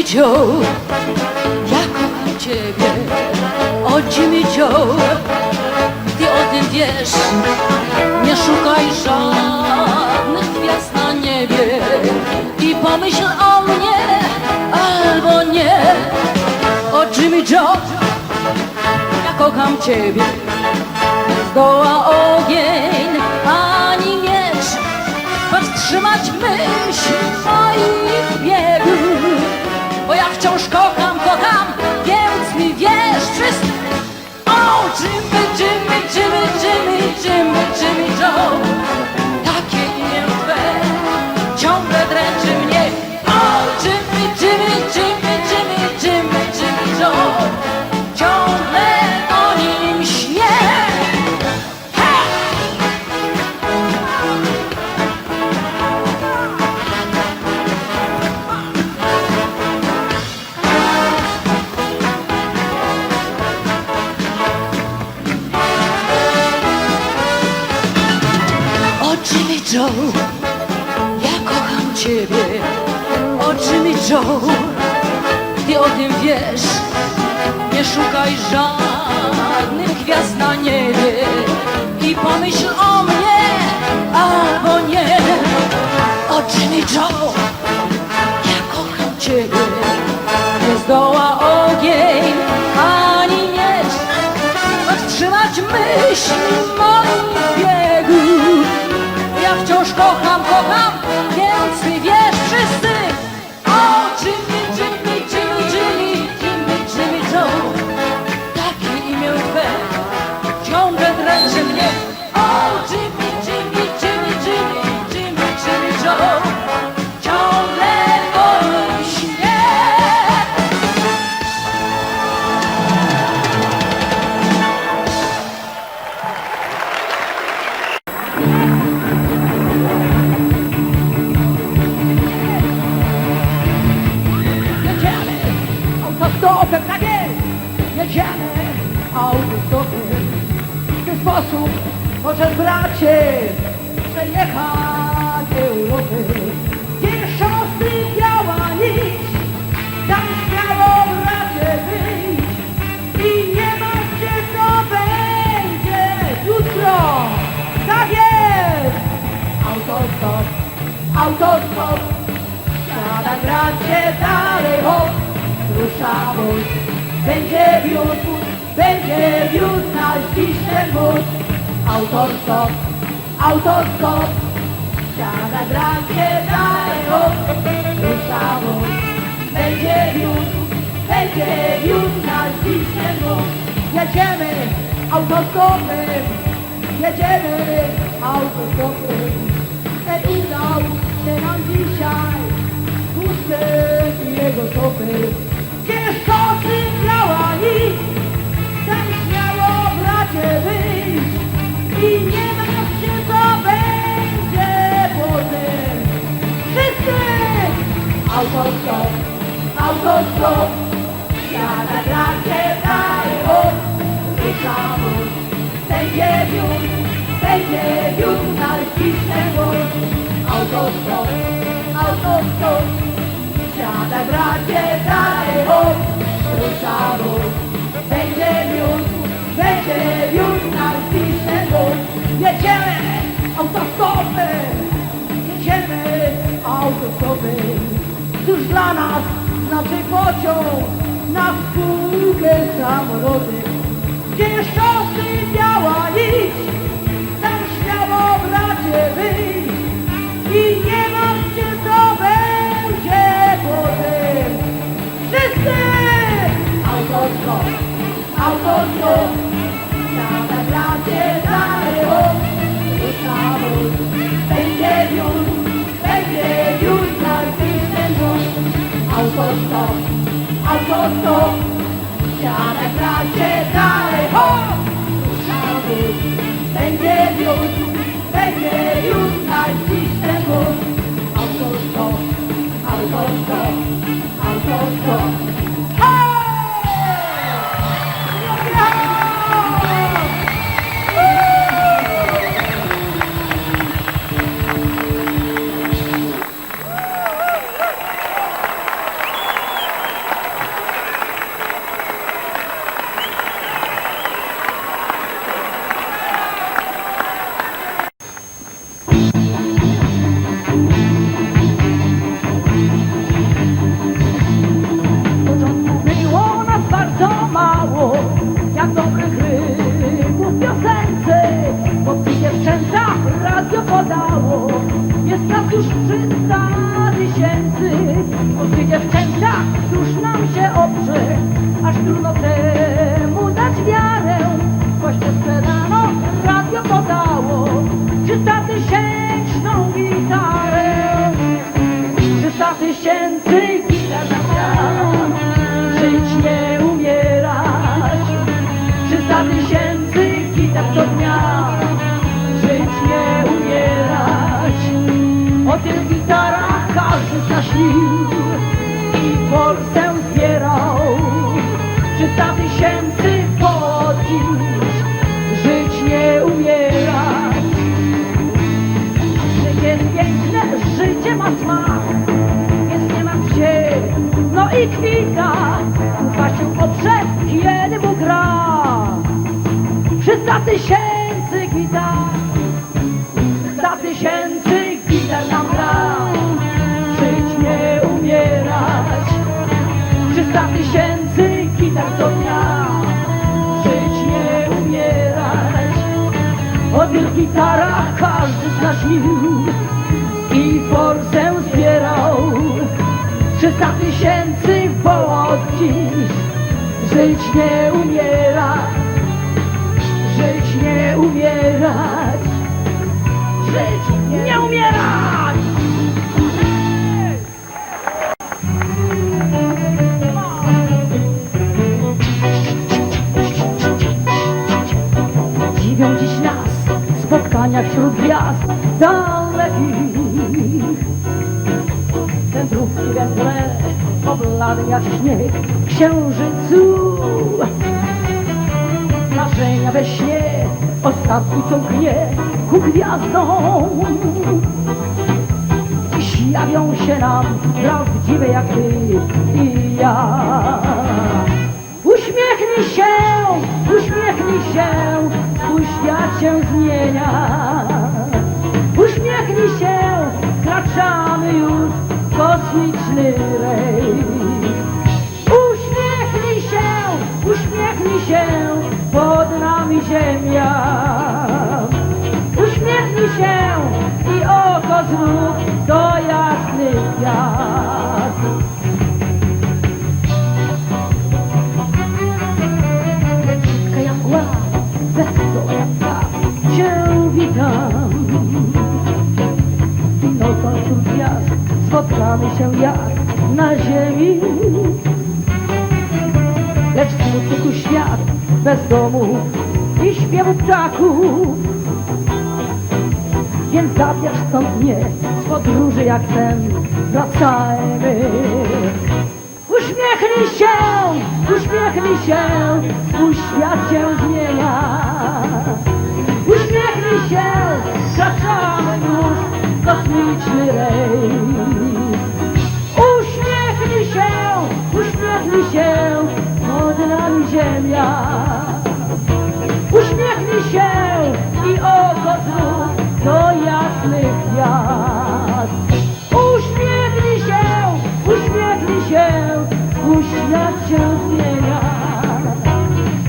Joe, ja kocham ciebie. O Joe, ty o tym wiesz. Nie szukaj żadnych gwiazd na niebie i pomyśl o mnie albo nie. O Joe, ja kocham ciebie. Zdoła ogień Ty o tym wiesz. Nie szukaj żadnych gwiazd na niebie i pomyśl o mnie albo nie. O Jimmy Joe, ja kocham Ciebie. Nie zdoła ogień ani miecz powstrzymać myśli moich biegu. Ja wciąż kocham, kocham, Sposób możesz, bracie, przejechać Europę. Gdzie szosy biała nić, tam śmiało, bracie, wyjść. I nie martwcie, co będzie jutro. Tak jest! Autostop, autostop. Siada gracie dalej, hop, rusza. Będzie wiózł, będzie wiózł nasz ten wóz. Autostop, autostop. Siada gracie dalej, hop, rusza wóz. Będzie wiózł, będzie wiózł nasz ten wóz. Jedziemy autostopem, jedziemy autostopem. Ej, udał się nam dzisiaj i jego stopy. Gdzie biała nic, bracie wyjść. I nie martw się, co będzie potem. Wszyscy! Autostop, autostop, bracie dalej, hop, rusza wóz. Będzie wiózł, będzie dziś wóz. Autostop, autostop, siada bracie dalej, hop, rusza wóz. Będzie wiózł, będzie wiózł nasz dziś wóz. Jedziemy autostopem, jedziemy autostopem. Cóż dla nas znaczy pociąg na spółkę samolotem. Gdzie szosy Autostop, autostop, siada bracie dalej, hop, rusza wóz. Będzie wiózł, będzie wiózł na ten wóz. Autostop, autostop, autostop. Hej! Sił i forsę zbierał. 300 tysięcy po dziś, żyć nie umierać. Życie piękne, życie ma smak, więc nie ma gdzie, no i kwita, ufa się oprze, kiedy mu gra. 300 tysięcy gitar, 300 tysięcy gitar nam żyć nie umierać. 300 tysięcy gitar co dnia, żyć nie umierać. O tych gitarach każdy z nas śnił i forsę zbierał. 300 tysięcy woła od dziś, żyć nie umierać, żyć nie umierać, żyć nie umierać. Dziwią dziś nas spotkania wśród gwiazd dalekich. Wędrówki we mgle, obladym jak śnieg księżycu. Marzenia we ostatni co gnie ku gwiazdom. Dziś jawią się nam prawdziwe jak ty i ja. Uśmiechnij się, uśmiechnij się, twój świat się zmienia. Uśmiechnij się, kraczamy już w kosmiczny rejs. Uśmiechnij się, uśmiechnij się, pod nami ziemia. Się jak na ziemi. Lecz smutny tu świat bez domu i śpiewu ptaków. Więc zabierz stąd mnie z podróży jak ten wracajmy. Uśmiechnij się, uśmiechnij się, świat się zmienia. Uśmiechnij się, kraczamy już w kosmiczny rejs. Uśmiechnij się, pod nami ziemia. Uśmiechnij się i oko zrób do jasnych gwiazd. Uśmiechnij się, uśmiechnij się, świat się zmienia.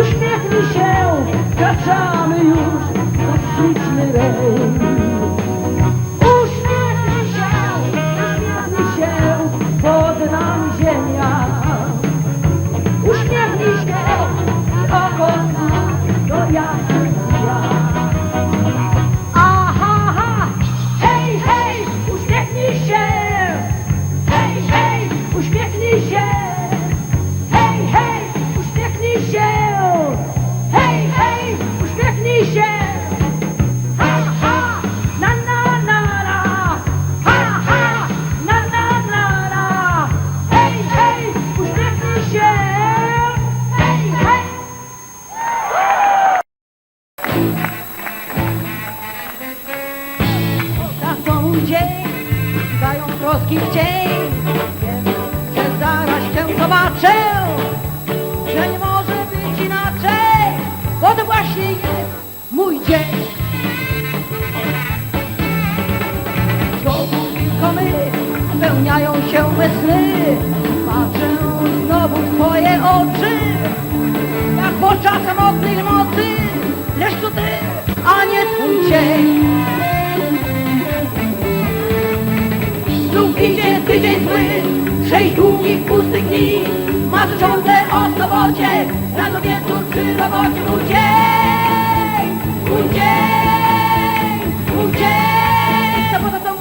Uśmiechnij się, kraczamy już pustych dni. Masz ciągle o sobocie, rano wieczór przy robocie. Mój dzień, mój dzień, mój dzień Sobota to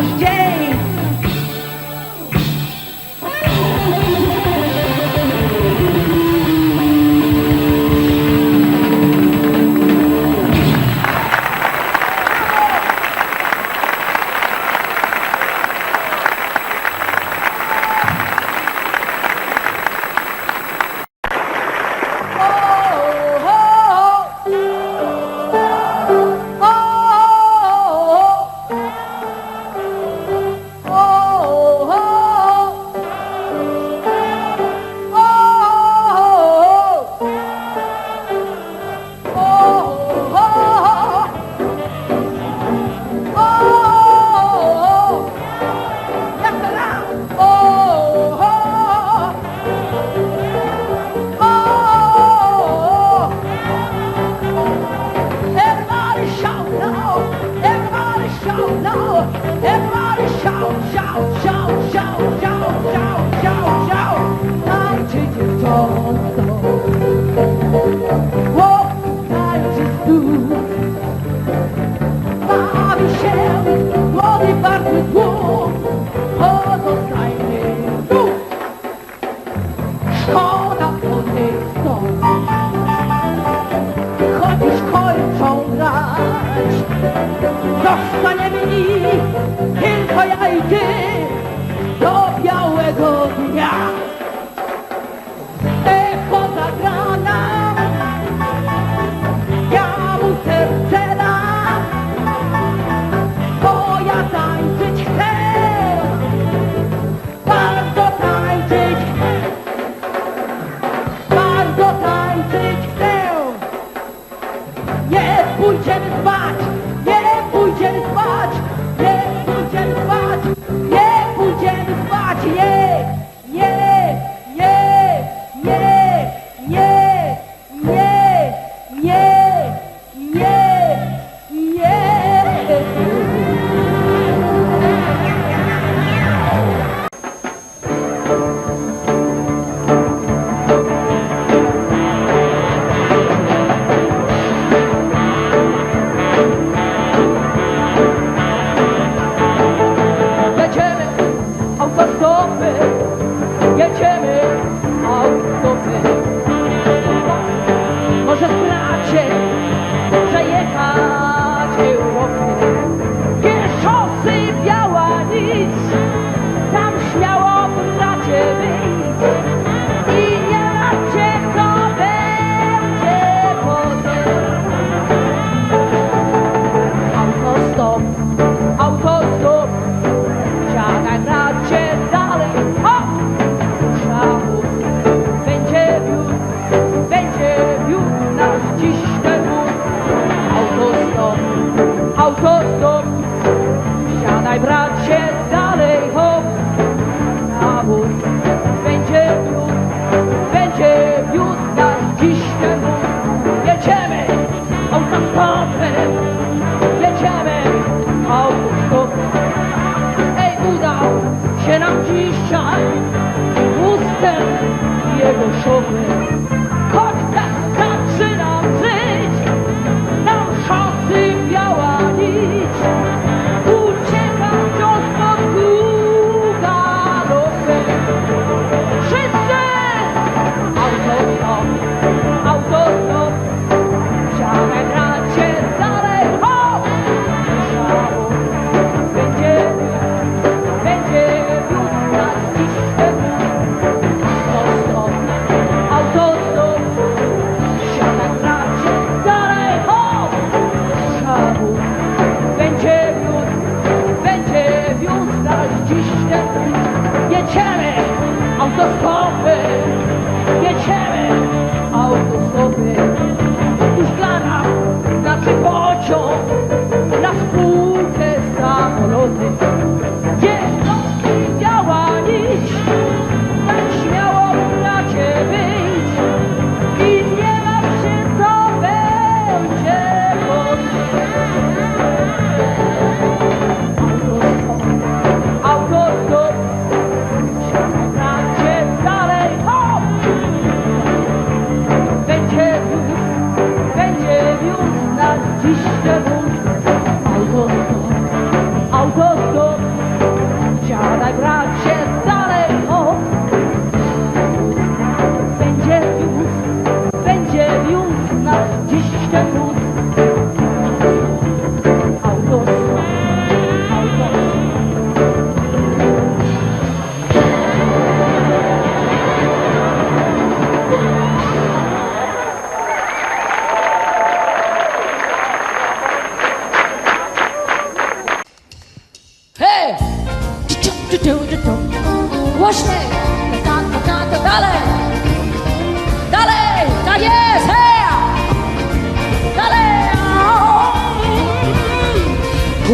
Yeah. jechał. Siadaj bracie dalej, hop, na wóz. Będzie wiódł, będzie wiódł nas dziś ten wóz. Jedziemy autostopem, jedziemy autostopem. Ej, udał się nam dzisiaj wóz jego szofer.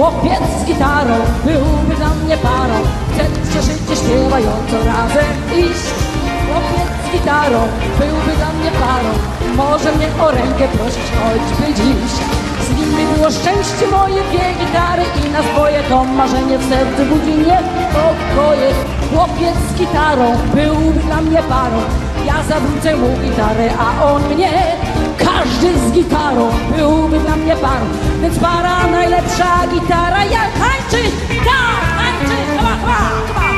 Chłopiec z gitarą byłby dla mnie parą. Chcę przeżycie śpiewającą razem iść. Chłopiec z gitarą byłby dla mnie parą. Może mnie o rękę prosić choćby dziś. Z nim by było szczęście moje dwie gitary I na swoje to marzenie w sercu budzi niepokoje. Chłopiec z gitarą byłby dla mnie parą. Ja zawrócę mu gitarę, a on mnie każdy z gitarą byłby dla mnie parą Więc para najlepsza gitara. Jak tańczyć, tak, tańczyć, chyba, chyba, chyba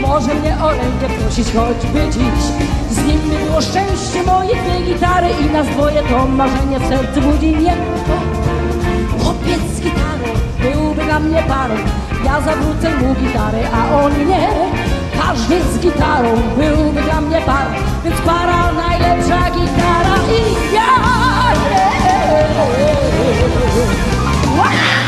Może mnie o rękę prosić choćby dziś. Z nim było szczęście moje, dwie gitary i nas dwoje to marzenie w sercu budzi niebo. Chłopiec z gitarą byłby dla mnie parą, ja zawrócę mu gitarę, a on nie. Każdy z gitarą byłby dla mnie parą, więc para najlepsza gitara i ja. Yeah.